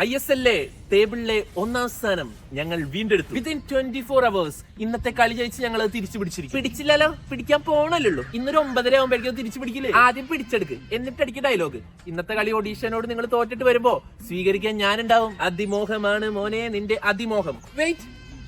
I S L A ടേബിളിലെ ഒന്നാം സ്ഥാനം ഞങ്ങൾ വീണ്ടെടുത്തു. വിത്തിൻ ട്വന്റി ഫോർ അവേഴ്സ് ഇന്നത്തെ കളി ജയിച്ച് ഞങ്ങൾ തിരിച്ചു പിടിച്ചിരിക്കും പിടിച്ചില്ലല്ലോ? പിടിക്കാൻ പോണല്ലോ. ഇന്നൊരു ഒമ്പതര ആകുമ്പോഴേക്കും തിരിച്ചു പിടിക്കില്ലേ ആദ്യം പിടിച്ചെടുക്ക്. എന്നിട്ട് അടിക്ക് ഡയലോഗ് ഇന്നത്തെ കളി ഒഡീഷനോട് നിങ്ങൾ തോറ്റിട്ട് വരുമ്പോ സ്വീകരിക്കാൻ ഞാനുണ്ടാവും. അതിമോഹമാണ് മോനെ നിന്റെ അതിമോഹം. വെയിറ്റ്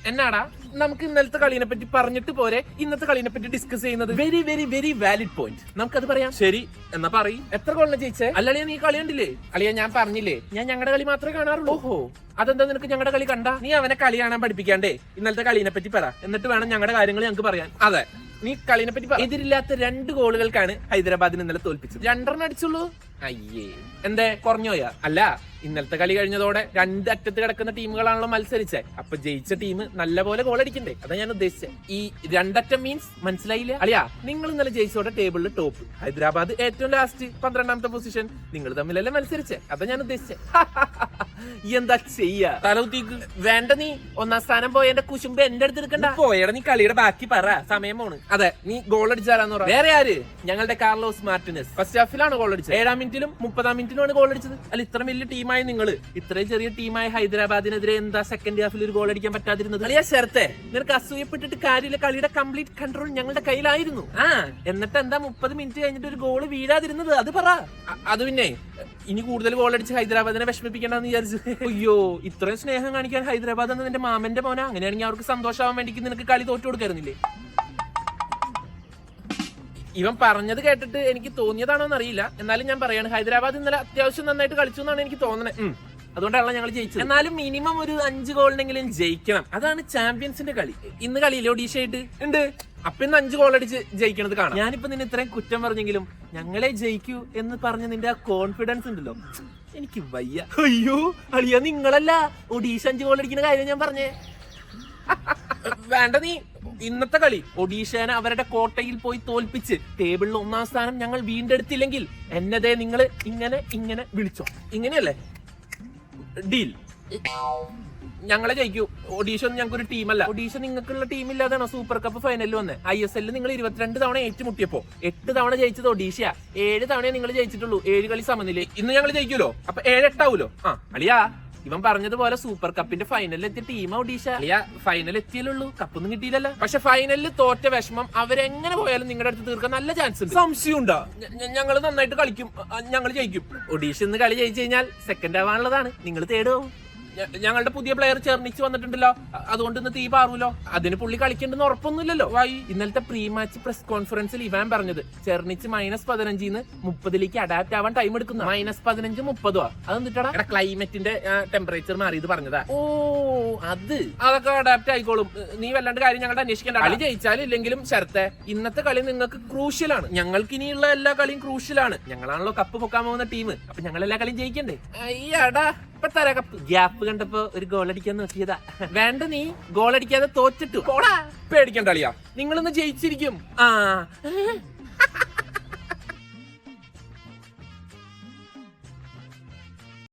എന്നാടാ? നമുക്ക് ഇന്നലത്തെ കളിനെ പറ്റി പറഞ്ഞിട്ട് പോരെ. ഇന്നത്തെ കളിനെ പറ്റി ഡിസ്കസ് ചെയ്യുന്നത് very very very valid point നമുക്കത് പറയാം. ശരി എന്നാ പറയും. എത്ര ഗോളിനെ ജയിച്ചേ? അല്ലളിയ നീ കളി കണ്ടില്ലേ? അളിയ ഞാൻ പറഞ്ഞില്ലേ? ഞാൻ ഞങ്ങളുടെ കളി മാത്രമേ കാണാറുള്ളൂ. ഓഹോ. അതെന്താ നിനക്ക് ഞങ്ങളുടെ കളി കണ്ട? നീ അവനെ കളി കാണാൻ പഠിപ്പിക്കാണ്ടേ? ഇന്നലത്തെ കളിനെ പറ്റി പറ. എന്നിട്ട് വേണം ഞങ്ങളുടെ കാര്യങ്ങൾ ഞങ്ങൾക്ക് പറയാൻ. അതെ. നീ കളിനെ പറ്റി എതിരില്ലാത്ത രണ്ട് ഗോളുകൾക്കാണ് ഹൈദരാബാദിനെ ഇന്നലെ തോൽപ്പിച്ചത്. രണ്ടെണ്ണം അടിച്ചുള്ളൂ. അയ്യേ. എന്തേ? കുറഞ്ഞോയാ അല്ല ഇന്നലത്തെ കളി കഴിഞ്ഞതോടെ രണ്ട് അറ്റത്ത് കിടക്കുന്ന ടീമുകളാണല്ലോ മത്സരിച്ചേ. അപ്പൊ ജയിച്ച ടീം നല്ലപോലെ ഗോൾ അടിക്കണ്ടേ? അതാ ഞാൻ ഉദ്ദേശിച്ചത് ഈ രണ്ടറ്റം മീൻസ് മനസ്സിലായില്ല? അളിയാ നിങ്ങൾ ഇന്നലെ ജയിച്ചോടെ ടേബിളിൽ ടോപ്പ് ഹൈദരാബാദ് ഏറ്റവും ലാസ്റ്റ് പന്ത്രണ്ടാമത്തെ പൊസിഷൻ നിങ്ങൾ തമ്മിലല്ലേ മത്സരിച്ചേ? അതാ ഞാൻ ഉദ്ദേശിച്ചത് ഈ എന്താ ചെയ്യാ? തലകുത്തിക്ക് വേണ്ട നീ. ഒന്നാം സ്ഥാനം പോയ എന്റെ കുശുമ്പ് എന്റെ അടുത്ത് എടുക്കണ്ട. പോയടാ നീ കളിയുടെ ബാക്കി പറ. സമയം പോണ്. അതെ നീ ഗോൾ അടിച്ചാലാന്ന് പറ. വേറെ ആര്? ഞങ്ങളുടെ കാർലോസ് മാർട്ടിനസ്. ഫസ്റ്റ് ഹാഫിലാണ് ഗോൾ അടിച്ചത്. ഏഴാം മിനിറ്റിലും മുപ്പതാം മിനിറ്റിലുമാണ് ഗോൾ അടിച്ചത്. അല്ല ഇത്ര വലിയ ടീമായി നിങ്ങൾ ഇത്രയും ചെറിയ ടീമായ ഹൈദരാബാദിനെതിരെ എന്താ സെക്കൻഡ് ഹാഫിൽ ഒരു ഗോൾ അടിക്കാൻ പറ്റാതിരുന്നത്? അളിയാ ശരത്തെ നിനക്ക് അസൂയപ്പെട്ടിട്ട് കാര്യമില്ല. കളിയുടെ കംപ്ലീറ്റ് കൺട്രോൾ ഞങ്ങളുടെ കയ്യിലായിരുന്നു. ആ. എന്നിട്ട് എന്താ മുപ്പത് മിനിറ്റ് കഴിഞ്ഞിട്ട് ഒരു ഗോൾ വീഴാതിരുന്നത്? അത് പറ. അത് പിന്നെ ഇനി കൂടുതൽ ഗോൾ അടിച്ച് ഹൈദരാബാദിനെ വിഷമിപ്പിക്കണ്ടെന്ന് വിചാരിച്ചു. അയ്യോ ഇത്രയും സ്നേഹം കാണിക്കാൻ ഹൈദരാബാദ് എന്ന നിന്റെ മാമന്റെ മോനെ? അങ്ങനെയാണെങ്കിൽ അവർക്ക് സന്തോഷമാവാൻ വേണ്ടി നിനക്ക് കളി തോറ്റു കൊടുക്കായിരുന്നില്ലേ? ഇവൻ പറഞ്ഞത് കേട്ടിട്ട് എനിക്ക് തോന്നിയതാണോ എന്നറിയില്ല എന്നാലും ഞാൻ പറയാണ് ഹൈദരാബാദ് ഇന്നലെ അത്യാവശ്യം നന്നായിട്ട് കളിച്ചു എന്നാണ് എനിക്ക് തോന്നുന്നത്. അതുകൊണ്ടാണല്ലോ ഞങ്ങൾ ജയിച്ചത്. എന്നാലും മിനിമം ഒരു അഞ്ച് ഗോളിനെങ്കിലും ജയിക്കണം. അതാണ് ചാമ്പ്യൻസിന്റെ കളി. ഇന്ന് കളിയില്ലേ ഒഡീഷ ആയിട്ട്? ഉണ്ട്. അപ്പൊ ഇന്ന് അഞ്ച് ഗോൾ അടിച്ച് ജയിക്കണത് കാണാം. ഞാനിപ്പോ നിന്നെ ഇത്രയും കുറ്റം പറഞ്ഞെങ്കിലും ഞങ്ങളെ ജയിക്കൂ എന്ന് പറഞ്ഞ നിന്റെ ആ കോൺഫിഡൻസ് ഉണ്ടല്ലോ. എനിക്ക് വയ്യ. അയ്യോ അളിയ നിങ്ങളല്ല ഒഡീഷ അഞ്ച് ഗോൾ അടിക്കുന്ന കാര്യം ഞാൻ പറഞ്ഞേ. വേണ്ട നീ. ഇന്നത്തെ കളി ഒഡീഷനെ അവരുടെ കോട്ടയിൽ പോയി തോൽപ്പിച്ച് ടേബിളിൽ ഒന്നാം സ്ഥാനം ഞങ്ങൾ വീണ്ടെടുത്തില്ലെങ്കിൽ എന്നതേ നിങ്ങൾ ഇങ്ങനെ ഇങ്ങനെ വിളിച്ചോ. ഇങ്ങനെയല്ലേ? ഡീൽ ഞങ്ങളെ ജയിക്കൂ. ഒന്നും ഞങ്ങൾക്ക് ഒരു ടീമല്ല ഒഡീഷ നിങ്ങൾക്കുള്ള ടീമില്ലാതാണ് സൂപ്പർ കപ്പ് ഫൈനലിൽ വന്നത് ഐ എസ് എല്ലിൽ നിങ്ങൾ ഇരുപത്തിരണ്ട് തവണ ഏറ്റുമുട്ടിയപ്പോ എട്ട് തവണ ജയിച്ചത് ഒഡീഷയാ ഏഴ് തവണയെ നിങ്ങൾ ജയിച്ചിട്ടുള്ളൂ. ഏഴ് കളി സമനില ഇന്ന് ഞങ്ങൾ ജയിക്കൂലോ? അപ്പൊ ഏഴ് എട്ടാവൂലോ? ആ അളിയാ. ഇവൻ പറഞ്ഞതുപോലെ സൂപ്പർ കപ്പിന്റെ ഫൈനലിൽ എത്തിയ ടീം ഒഡീഷ അളിയ ഫൈനൽ എത്തിയല്ലുള്ളൂ കപ്പൊന്നും കിട്ടിയില്ലല്ലോ. പക്ഷെ ഫൈനലിൽ തോറ്റ വിഷമം അവരെങ്ങനെ പോയാലും നിങ്ങളുടെ അടുത്ത് തീർക്കാൻ നല്ല ചാൻസ് ഉണ്ട്. സംശയം ഉണ്ടോ ഞങ്ങൾ നന്നായിട്ട് കളിക്കും. ഞങ്ങൾ ജയിക്കും. ഒഡീഷ ഇന്ന് കളി ജയിച്ചു കഴിഞ്ഞാൽ സെക്കൻഡ് ആവാനുള്ളതാണ്. നിങ്ങൾ തേടും ഞങ്ങളുടെ പുതിയ പ്ലെയർ ചേർന്നിച്ച് വന്നിട്ടുണ്ടല്ലോ. അതുകൊണ്ട് ഇന്ന് തീ പാറൂലോ. അതിന് പുള്ളി കളിക്കേണ്ടെന്ന് ഉറപ്പൊന്നുമില്ലല്ലോ. വായി ഇന്നലത്തെ പ്രീ മാച്ച് പ്രസ് കോൺഫറൻസിൽ ഇവാൻ പറഞ്ഞത് ചെർണിച്ച് മൈനസ് പതിനഞ്ചിന്ന് മുപ്പതിലേക്ക് അഡാപ്റ്റ് ആവാൻ ടൈം എടുക്കുന്ന. മൈനസ് പതിനഞ്ച് മുപ്പതോ? അത് എന്നിട്ടാ ക്ലൈമറ്റിന്റെ ടെമ്പറേച്ചർ മാറിയത് പറഞ്ഞതാ. ഓ അത്. അതൊക്കെ അഡാപ്റ്റ് ആയിക്കോളും. നീ വല്ലാണ്ട് കാര്യം ഞങ്ങളുടെ അന്വേഷിക്കേണ്ട. കളി ജയിച്ചാലും ഇല്ലെങ്കിലും ശരത്തെ ഇന്നത്തെ കളി നിങ്ങൾക്ക് ക്രൂഷ്യലാണ് ഞങ്ങൾക്ക് ഇനിയുള്ള എല്ലാ കളിയും ക്രൂഷ്യലാണ് ഞങ്ങളാണല്ലോ കപ്പ് പൊക്കാൻ പോകുന്ന ടീം അപ്പൊ ഞങ്ങൾ എല്ലാ കളിയും ജയിക്കണ്ടേ? അയ്യടാ. ഇപ്പൊ തരാ ഗ്യാപ്പ് കണ്ടപ്പോ ഒരു ഗോൾ അടിക്കാൻ നോക്കിയതാ. വേണ്ട നീ. ഗോൾ അടിക്കാതെ തോറ്റിട്ടു. പോടാ. പേടിക്കണ്ട കളിയാ നിങ്ങളൊന്ന് ജയിച്ചിരിക്കും. ആ.